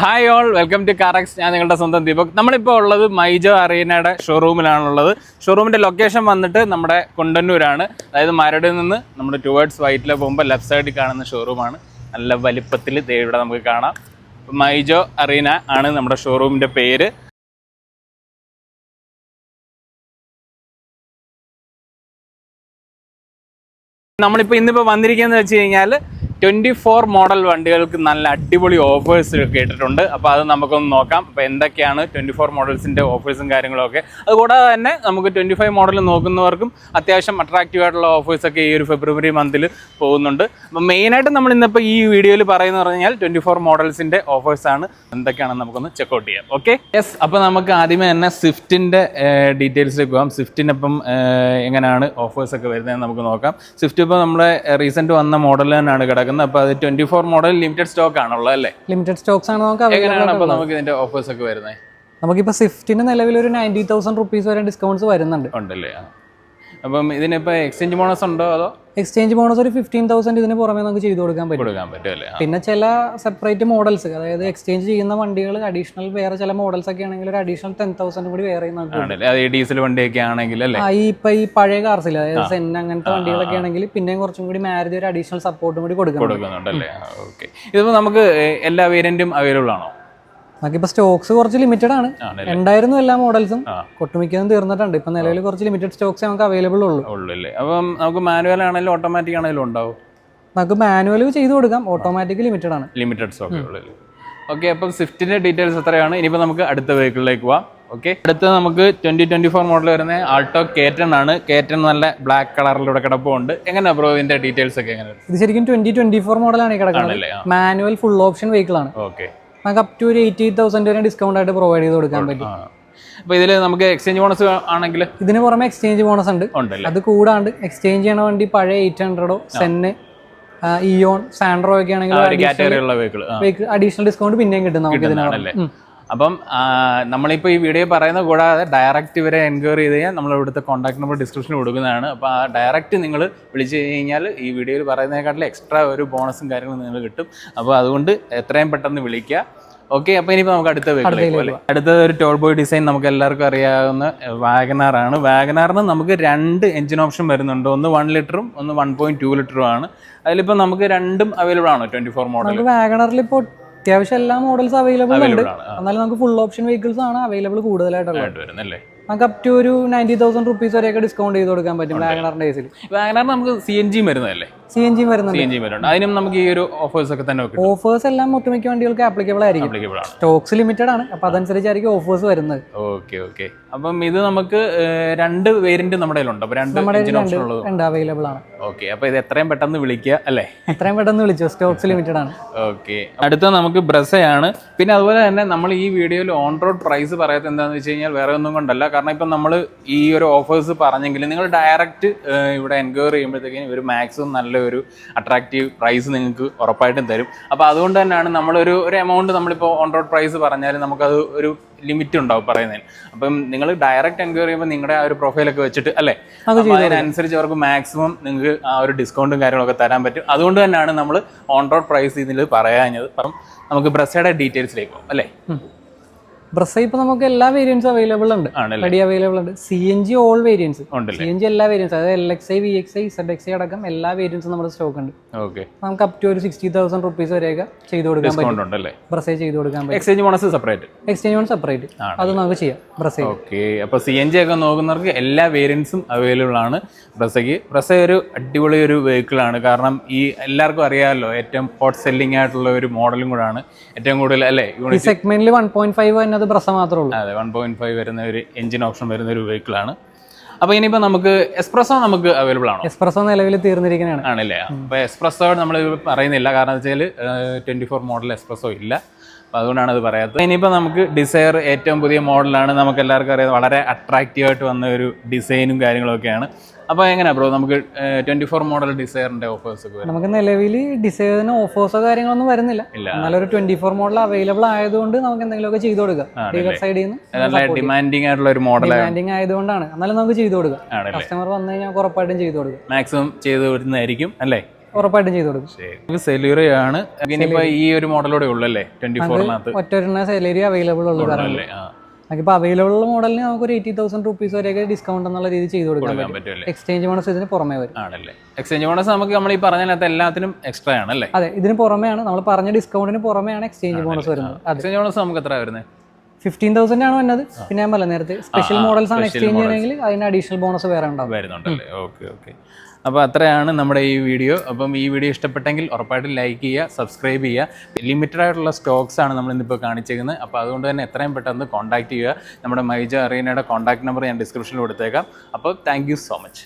Hi all welcome to Carax ഞാൻ നിങ്ങളുടെ സ്വന്തം ദീപക്. നമ്മളിപ്പോൾ ഉള്ളത് മൈജോ അറീനയുടെ ഷോറൂമിലാണുള്ളത് ഷോറൂമിന്റെ ലൊക്കേഷൻ വന്നിട്ട് നമ്മുടെ കൊണ്ടന്നൂരാണ്. അതായത് മരടിൽ നിന്ന് നമ്മൾ ടുവേർഡ്സ് വൈറ്റിലെ പോകുമ്പോൾ ലെഫ്റ്റ് സൈഡിൽ കാണുന്ന ഷോറൂമാണ് നല്ല വലിപ്പത്തിൽ ഇവിടെ നമുക്ക് കാണാം. മൈജോ അറീന ആണ് നമ്മുടെ ഷോറൂമിന്റെ പേര്. നമ്മളിപ്പോൾ ഇന്നിപ്പോൾ വന്നിരിക്കുന്നത് വെച്ച് കഴിഞ്ഞാൽ ട്വന്റി ഫോർ മോഡൽ വണ്ടികൾക്ക് നല്ല അടിപൊളി ഓഫേഴ്സ് കേട്ടിട്ടുണ്ട് അപ്പോൾ അത് നമുക്കൊന്ന് നോക്കാം. അപ്പോൾ എന്തൊക്കെയാണ് ട്വന്റി ഫോർ മോഡൽസിന്റെ ഓഫേഴ്സും കാര്യങ്ങളൊക്കെ. അതുകൂടാതെ തന്നെ നമുക്ക് ട്വന്റി ഫൈവ് മോഡൽ നോക്കുന്നവർക്കും അത്യാവശ്യം അട്രാക്റ്റീവ് ആയിട്ടുള്ള ഓഫേഴ്സൊക്കെ ഈ ഒരു ഫെബ്രുവരി മന്തിൽ പോകുന്നുണ്ട്. അപ്പോൾ മെയിനായിട്ട് നമ്മൾ ഇന്നിപ്പോൾ ഈ വീഡിയോയിൽ പറയുന്നത് പറഞ്ഞാൽ ട്വന്റി ഫോർ മോഡൽസിന്റെ ഓഫേഴ്സാണ് എന്തൊക്കെയാണെന്ന് നമുക്കൊന്ന് ചെക്കൗട്ട് ചെയ്യാം. ഓക്കെ യെസ് അപ്പോൾ നമുക്ക് ആദ്യമേ തന്നെ സ്വിഫ്റ്റിന്റെ ഡീറ്റെയിൽസിലേക്ക് പോകാം. സ്വിഫ്റ്റിനപ്പം എങ്ങനെയാണ് ഓഫേഴ്സ് ഒക്കെ വരുന്നതെന്ന് നമുക്ക് നോക്കാം. സ്വിഫ്റ്റ് ഇപ്പോൾ നമ്മുടെ റീസെന്റ് വന്ന മോഡൽ തന്നെയാണ്. കിടക്കുന്നത് അപ്പോൾ അത് twenty four model limited stock ആണുള്ളത് അല്ലേ? ലിമിറ്റഡ് സ്റ്റോക്സ് ആണ് നമുക്ക് എങ്ങനെയാണ് നമുക്ക് ഇതിന്റെ ഓഫേഴ്സ് ഒക്കെ വരുന്നത്? നമുക്കിപ്പോൾ സ്വിഫ്റ്റിന് നിലവിൽ ഒരു നയന്റി തൗസൻഡ് റുപ്പീസ് വരെ ഡിസ്കൗണ്ട്സ് വരുന്നുണ്ട്. ഉണ്ടല്ലേ. അപ്പം ഇതിനിപ്പോൾ എക്സ്ചേഞ്ച് ബോണസ് ഉണ്ടോ അതോ? എക്സ്ചേഞ്ച് ബോണസ് ഒരു ഫിഫ്റ്റീൻ തൗസൻഡ് ഇതിന് പുറമെ നമുക്ക് ചെയ്തു കൊടുക്കാൻ പറ്റും. പിന്നെ ചില സെപ്പറേറ്റ് മോഡൽസ് അതായത് എക്സ്ചേഞ്ച് ചെയ്യുന്ന വണ്ടികൾ അഡീഷണൽ വേറെ ചില മോഡൽസ് ഒക്കെ ആണെങ്കിൽ ഒരു അഡീഷണൽ ടെൻ തൗസൻഡ് കൂടി വേറെ ഡീസൽ വണ്ടിയൊക്കെ ആണെങ്കിൽ ഈ ഇപ്പൊ ഈ പഴയ കാർസിൽ അതായത് സെൻ അങ്ങനത്തെ വണ്ടികളൊക്കെ ആണെങ്കിൽ പിന്നെയും കുറച്ചും കൂടി മാരേജ് ഒരു അഡീഷണൽ സപ്പോർട്ടും കൂടി കൊടുക്കുന്നുണ്ട്. ഇതിപ്പോ നമുക്ക് എല്ലാ വേരിയന്റും അവൈലബിൾ ആണോ? നമുക്കിപ്പോൾ സ്റ്റോക്സ് കുറച്ച് ലിമിറ്റഡ് ആണ്. ഉണ്ടായിരുന്നു എല്ലാ മോഡൽസും. ഒട്ടുമിക്കതും തീർന്നിട്ടുണ്ട്. ഇപ്പൊ നിലവിൽ കുറച്ച് ലിമിറ്റഡ് സ്റ്റോക്സ് നമുക്ക് അവൈലബിൾ ഉള്ളൂ. അപ്പം നമുക്ക് മാനുവൽ ആണെങ്കിലും ഓട്ടോമാറ്റിക് ആണെങ്കിലും ഉണ്ടാവും. നമുക്ക് മാനുവൽ ചെയ്ത് കൊടുക്കാം. ഓട്ടോമാറ്റിക് ലിമിറ്റഡ് ആണ്. ലിമിറ്റഡ് സ്റ്റോക്കേ ഉള്ളൂ ഓക്കെ അപ്പം സ്വിഫ്റ്റിന്റെ ഡീറ്റെയിൽസ് എത്രയാണ്? ഇനിയിപ്പോൾ നമുക്ക് അടുത്ത വെഹിക്കിളിലേക്ക് പോവാം. ഓക്കെ അടുത്ത നമുക്ക് ട്വന്റി ട്വന്റി ഫോർ മോഡൽ വരുന്ന ആൾട്ടോ കേറ്റൺ ആണ്. കേറ്റൺ നല്ല ബ്ലാക്ക് കളറിലൂടെ കിടപ്പുണ്ട്. എങ്ങനെയാ ബ്രോ ഇതിന്റെ ഡീറ്റെയിൽസ് ഒക്കെ എങ്ങനെ ഇത് ശരിക്കും ട്വന്റി ട്വന്റി ഫോർ മോഡലാണ് കിടക്കുന്നത്. മാനുവൽ ഫുൾ ഓപ്ഷൻ വെഹിക്കിൾ ആണ്. ഓക്കെ നമുക്ക് അപ് ടു ഒരു എയ്റ്റി തൗസൻഡ് വരെ ഡിസ്കൗണ്ട് ആയിട്ട് പ്രൊവൈഡ് ചെയ്ത് കൊടുക്കാൻ പറ്റും. അപ്പോൾ ഇതിൽ നമുക്ക് എക്സ്ചേഞ്ച് ബോണസ് ആണെങ്കിൽ ഇതിന് പുറമെ എക്സ്ചേഞ്ച് ബോണസ് ഉണ്ട്. അത് കൂടാണ്ട് എക്സ്ചേഞ്ച് ചെയ്യണ വണ്ടി പഴയ എയ്റ്റ് ഹൺഡ്രഡോ സെന്ന് ഇയോൺ സാൻഡ്രോ ഒക്കെ ആണെങ്കിൽ അഡീഷണൽ ഡിസ്കൗണ്ട് പിന്നെയും കിട്ടും നമുക്ക് ഇതിനാണല്ലേ അപ്പം നമ്മളിപ്പോൾ ഈ വീഡിയോ പറയുന്ന കൂടാതെ ഡയറക്റ്റ് ഇവരെ എൻക്വയറി ചെയ്ത് കഴിഞ്ഞാൽ നമ്മൾ ഇവിടുത്തെ കോൺടാക്ട് നമ്പർ ഡിസ്ക്രിപ്ഷനിൽ കൊടുക്കുന്നതാണ്. അപ്പോൾ ആ ഡയറക്റ്റ് നിങ്ങൾ വിളിച്ച് കഴിഞ്ഞാൽ ഈ വീഡിയോയിൽ പറയുന്നതിനെക്കാട്ടിൽ എക്സ്ട്രാ ഒരു ബോണസും കാര്യങ്ങളും നിങ്ങൾ കിട്ടും. അപ്പോൾ അതുകൊണ്ട് എത്രയും പെട്ടെന്ന് വിളിക്കുക. ഓക്കെ അപ്പൊ ഇനിയിപ്പോ നമുക്ക് അടുത്ത വെഹിക്കിൾ അടുത്തത് ഒരു ടോൾ ബോയ് ഡിസൈൻ നമുക്ക് എല്ലാവർക്കും അറിയാവുന്ന വാഗനാർ ആണ്. വാഗനാറിന് നമുക്ക് രണ്ട് എഞ്ചിൻ ഓപ്ഷൻ വരുന്നുണ്ട്. ഒന്ന് വൺ ലിറ്ററും ഒന്ന് വൺ പോയിന്റ് ടു ലിറ്ററും ആണ്. അതിലിപ്പോ നമുക്ക് രണ്ടും അവൈലബിൾ ആണ് ട്വന്റി ഫോർ മോഡൽ വാഗനറിൽ വാഗണറിൽ ഇപ്പോൾ അത്യാവശ്യം എല്ലാ മോഡൽസ് അവൈലബിൾ ഉണ്ട്. എന്നാലും നമുക്ക് ഫുൾ ഓപ്ഷൻ വെഹിക്കിൾസ് ആണ് അവൈലബിൾ കൂടുതലായിട്ടുള്ളത്. നമുക്ക് അപ് ടു ഒരു നയന്റി തൗസൻഡ് റുപ്പീസ് വരെയൊക്കെ ഡിസ്കൗണ്ട് ചെയ്ത് കൊടുക്കാൻ പറ്റും വാഗണറിന്റെ കേസിൽ വാഗനാർ നമുക്ക് സി എൻ ജിയും വരുന്നതല്ലേ? സി എൻ ജി വരുന്നുണ്ട്. സി എൻ ജി വരുന്നുണ്ട്. അതിനും നമുക്ക് ഈ ഒരു ഓഫേഴ്സ് ഒക്കെ തന്നെ ഓഫേഴ്സ് എല്ലാം ഒട്ടുമിക്ക വണ്ടികൾക്ക് ആപ്ലിക്കബിൾ ആയിരിക്കും. ആപ്ലിക്കബിൾ ആണ്. സ്റ്റോക്സ് ലിമിറ്റഡ് ആണ്. അപ്പൊ അതനുസരിച്ചായിരിക്കും ഓഫേഴ്സ് വരുന്നത്. ഓക്കെ ഓക്കെ അപ്പം ഇത് നമുക്ക് രണ്ട് വേരിയന്റ് നമ്മുടെ കയ്യിലുണ്ട്. അപ്പോൾ രണ്ട് നമ്മുടെ ഓപ്ഷൻ ഉള്ളത്. ഉണ്ട് അവൈലബിൾ ആണ്. ഓക്കെ അപ്പോൾ ഇത് എത്രയും പെട്ടെന്ന് വിളിക്കുക അല്ലേ? എത്രയും പെട്ടെന്ന് വിളിച്ചു? സ്റ്റോക്സ് ലിമിറ്റഡ് ആണ്. ഓക്കെ അടുത്ത നമുക്ക് ബ്രസയാണ്. പിന്നെ അതുപോലെ തന്നെ നമ്മൾ ഈ വീഡിയോയിൽ ഓൺ റോഡ് പ്രൈസ് പറയാത്ത എന്താണെന്ന് വെച്ച് കഴിഞ്ഞാൽ വേറെ ഒന്നും കൊണ്ടല്ല. കാരണം ഇപ്പം നമ്മൾ ഈ ഒരു ഓഫേഴ്സ് പറഞ്ഞെങ്കിലും നിങ്ങൾ ഡയറക്റ്റ് ഇവിടെ എൻക്വയറി ചെയ്യുമ്പോഴത്തേക്കും ഒരു മാക്സിമം നല്ലൊരു അട്രാക്റ്റീവ് പ്രൈസ് നിങ്ങൾക്ക് ഉറപ്പായിട്ടും തരും. അപ്പോൾ അതുകൊണ്ട് തന്നെയാണ് നമ്മളൊരു ഒരു എമൗണ്ട് നമ്മളിപ്പോൾ ഓൺ റോഡ് പ്രൈസ് പറഞ്ഞാൽ നമുക്കത് ഒരു ലിമിറ്റ് ഉണ്ടാവും പറയുന്നതിന്. അപ്പം നിങ്ങൾ ഡയറക്റ്റ് എൻക്വയറി ചെയ്യുമ്പോൾ നിങ്ങളുടെ ആ ഒരു പ്രൊഫൈലൊക്കെ വെച്ചിട്ട് അല്ലേ? അതിനനുസരിച്ച് അവർക്ക് മാക്സിമം നിങ്ങൾക്ക് ആ ഒരു ഡിസ്കൗണ്ടും കാര്യങ്ങളൊക്കെ തരാൻ പറ്റും. അതുകൊണ്ട് തന്നെയാണ് നമ്മൾ ഓൺ റോഡ് പ്രൈസ് ഇതിൽ പറയാഞ്ഞത്. അപ്പം നമുക്ക് ബ്രസയുടെ ഡീറ്റെയിൽസിലേക്ക് പോകും അല്ലേ? ബ്രസ ഇപ്പൊ നമുക്ക് എല്ലാ വേരിയൻസ് അവൈലബിൾ ഉണ്ട്. റെഡി അവൈലബിൾ ഉണ്ട്. C N G all variants C N G എല്ലാ വേരിയൻസ് അതായത് L X I V X I Z X I അടക്കം എല്ലാ വേരിയൻസും നമ്മുടെ സ്റ്റോക്ക് ഉണ്ട്. ഓക്കെ നമുക്ക് അപ് ടു ഒരു സിക്സ്റ്റി തൗസൻഡ് റുപ്പീസ് വരെയൊക്കെ ചെയ്ത് കൊടുക്കാൻ പറ്റും. ബ്രസേ ചെയ്ത് കൊടുക്കാൻ പറ്റും. Exchange bonus separate exchange bonus separate അത് നമുക്ക് ചെയ്യാം ബ്രസേ ഓക്കെ അപ്പോൾ സി എൻ ജി ഒക്കെ നോക്കുന്നവർക്ക് എല്ലാ വേരിയൻസും അവൈലബിൾ ആണ് ബ്രസയ്ക്ക്. ബ്രസ ഒരു അടിപൊളി ഒരു വെഹിക്കിൾ ആണ്. കാരണം ഈ എല്ലാവർക്കും അറിയാമല്ലോ ഏറ്റവും ഹോട്ട് സെല്ലിംഗ് ആയിട്ടുള്ള ഒരു മോഡലും കൂടാണ് ഏറ്റവും കൂടുതൽ അല്ലേ? സെഗ്മെന്റിൽ വൺ പോയിന്റ് ഫൈവ് എന്നത് ബ്രസ മാത്രമേ ഉള്ളൂ. അതെ വൺ പോയിന്റ് ഫൈവ് വരുന്ന ഒരു എഞ്ചിൻ ഓപ്ഷൻ വരുന്ന ഒരു വെഹിക്കിൾ ആണ്. അപ്പോൾ ഇനിയിപ്പോൾ നമുക്ക് എക്സ്പ്രസോ നമുക്ക് അവൈലബിൾ ആണോ? എക്സ്പ്രസോ നിലവിൽ തീർന്നിരിക്കുന്നതാണ് ആണല്ലേ? അപ്പോൾ എക്സ്പ്രസോ നമ്മൾ പറയുന്നില്ല. കാരണം വെച്ചാൽ ട്വന്റി ഫോർ മോഡൽ എക്സ്പ്രസോ ഇല്ല. അപ്പോൾ അതുകൊണ്ടാണ് അത് പറയാത്തത്. ഇനിയിപ്പോൾ നമുക്ക് ഡിസയർ ഏറ്റവും പുതിയ മോഡലാണ് നമുക്ക് എല്ലാവർക്കും അറിയാം. വളരെ അട്രാക്റ്റീവ് ആയിട്ട് വന്ന ഒരു ഡിസൈനും കാര്യങ്ങളൊക്കെയാണ്. അപ്പോൾ എങ്ങനെയാണ് ബ്രോ നമുക്ക് ട്വന്റി ഫോർ മോഡൽ ഡിസയറിന്റെ ഓഫേഴ്സ് ഒക്കെ നമുക്ക് നിലവിൽ ഡിസൈറിന് ഓഫേഴ്സോ കാര്യങ്ങളൊന്നും വരുന്നില്ല. ഇല്ല. എന്നാലൊരു ഒരു ട്വന്റി ഫോർ മോഡൽ അവൈലബിൾ ആയതുകൊണ്ട് നമുക്ക് എന്തെങ്കിലുമൊക്കെ ചെയ്തു കൊടുക്കാം. ഡീലർ സൈഡിൽ നിന്ന് ഡിമാൻഡിങ് ആയിട്ടുള്ള ഒരു മോഡലാണ് ഡിമാൻഡിങ് ആയതുകൊണ്ടാണ്. എന്നാലും നമുക്ക് ചെയ്തു കൊടുക്കാം. കസ്റ്റമർ വന്നു കഴിഞ്ഞാൽ ഉറപ്പായിട്ടും ചെയ്തു കൊടുക്കാം. മാക്സിമം ചെയ്തു വരുന്നതായിരിക്കും അല്ലേ? ഉറപ്പായിട്ടും ചെയ്തു കൊടുക്കും. ശരി. ആണ് ഇനിയിപ്പോ ഈ ഒരു മോഡലോടെ ഉള്ളല്ലേ? ട്വന്റി ഫോറിനകത്ത്. ഒറ്റ സാലറി അവൈലബിൾ ഉള്ളു നമുക്കിപ്പോൾ അവൈലബിൾ ഉള്ള മോഡലിന് നമുക്ക് ഒരു എയ്റ്റി തൗസൻഡ് റുപ്പീസ് വരെയൊക്കെ ഡിസ്കൗണ്ട് എന്നുള്ള രീതിയിൽ ചെയ്ത് കൊടുക്കാൻ പറ്റും. എക്സ്ചേഞ്ച് ബോണസ് ഇതിന് പുറമേ വരും. ആണല്ലേ. എക്സ്ചേഞ്ച് ബോണസ് നമുക്ക് നമ്മൾ ഈ പറഞ്ഞതിനകത്ത് എല്ലാത്തിനും എക്സ്ട്രാ ആണ് അല്ലേ? അതെ ഇതിന് പുറമെയാണ്. നമ്മൾ പറഞ്ഞ ഡിസ്കൗണ്ടിന് പുറമെയാണ് എക്സ്ചേഞ്ച് ബോണസ് വരുന്നത്. എക്സ്ചേഞ്ച് ബോണസ് നമുക്ക് എത്ര വരുന്നത് ഫിഫ്റ്റീൻ തൗസൻഡ് ആണ് വന്നത്. പിന്നെ ഞാൻ പറഞ്ഞ നേരത്തെ സ്പെഷ്യൽ മോഡൽസ് ആണ് എക്സ്ചേഞ്ച് ചെയ്യണമെങ്കിൽ അതിന് അഡീഷണൽ ബോണസ് വേറെ ഉണ്ടാവും വരുന്നുണ്ടല്ലേ? ഓക്കെ ഓക്കെ അപ്പോൾ അത്രയാണ് നമ്മുടെ ഈ വീഡിയോ. അപ്പം ഈ വീഡിയോ ഇഷ്ടപ്പെട്ടെങ്കിൽ ഉറപ്പായിട്ടും ലൈക്ക് ചെയ്യുക സബ്സ്ക്രൈബ് ചെയ്യുക. ലിമിറ്റഡ് ആയിട്ടുള്ള സ്റ്റോക്സ് ആണ് നമ്മൾ ഇന്നിപ്പോൾ കാണിച്ചിരിക്കുന്നത്. അപ്പോൾ അതുകൊണ്ട് തന്നെ എത്രയും പെട്ടെന്ന് കോൺടാക്ട് ചെയ്യുക. നമ്മുടെ മൈജ അറീനയുടെ കോൺടാക്ട് നമ്പർ ഞാൻ ഡിസ്ക്രിപ്ഷനിൽ കൊടുത്തേക്കാം. അപ്പോൾ താങ്ക് സോ മച്ച്